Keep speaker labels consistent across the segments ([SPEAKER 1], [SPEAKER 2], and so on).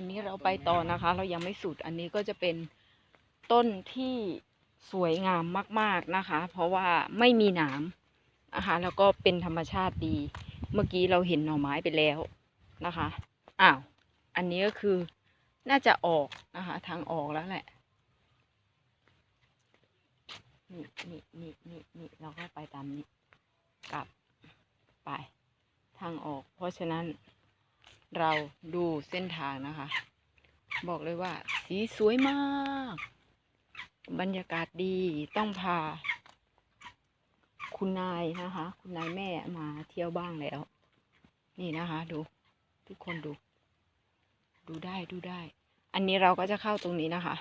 [SPEAKER 1] อันนี้เราไปต่อนะคะ เรายังไม่สุด อันนี้ก็จะเป็นต้นที่สวยงามมาก ๆนะคะ เพราะว่าไม่มีหนามนะคะแล้วก็เป็นธรรมชาติดี เมื่อกี้เราเห็นหน่อไม้ไปแล้วนะคะอ้าวอันนี้ก็คือน่าจะออกนะคะ ทางออกแล้วแหละนี่นี่นี่นี่นี่เราก็ไปตามนี้กลับไปทางออก เพราะฉะนั้น เราดูเส้นทางนะคะ บอกเลยว่า สีสวยมาก บรรยากาศดีต้องพา คุณนายนะคะ คุณนายแม่มาเที่ยวบ้างแล้ว นี่นะคะ ดู ทุกคนดู ดูได้ดูได้ อันนี้เราก็จะเข้าตรงนี้นะคะ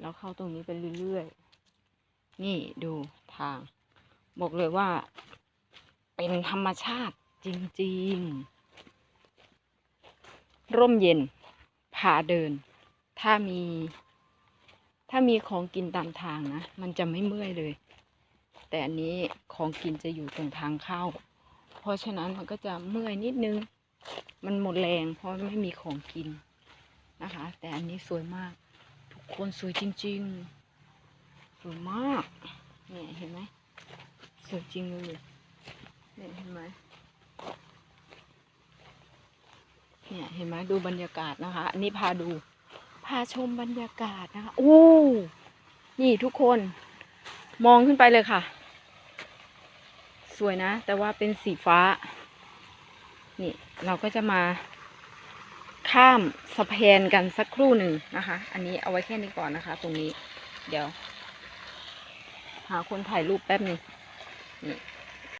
[SPEAKER 1] เราเข้าตรงนี้ไปเรื่อยๆ นี่ดูทาง บอกเลยว่า เป็นธรรมชาติจริง ๆ ร่มเย็นพาเดิน ถ้ามี ถ้ามีของกินตามทางนะ มันจะไม่เมื่อยเลย แต่อันนี้ของกินจะอยู่ตรงทางเข้า เพราะฉะนั้นมันก็จะเมื่อยนิดนึง มันหมดแรงเพราะไม่มีของกินนะคะ แต่อันนี้สวยมาก ทุกคนสวยจริง ๆ สวยมาก เนี่ยเห็นไหมสวยจริงเลยเนี่ยเห็นไหม เนี่ยเห็นไหมดูบรรยากาศนะคะ อันนี้พาดู พาชมบรรยากาศนะคะโอ้นี่ทุกคน มองขึ้นไปเลยค่ะ สวยนะ แต่ว่าเป็นสีฟ้า นี่เราก็จะมาข้ามสะพานกันสักครู่หนึ่งนะคะ อันนี้เอาไว้แค่นี้ก่อนนะคะ ตรงนี้ เดี๋ยว หาคนถ่ายรูปแป๊บหนึ่งนี่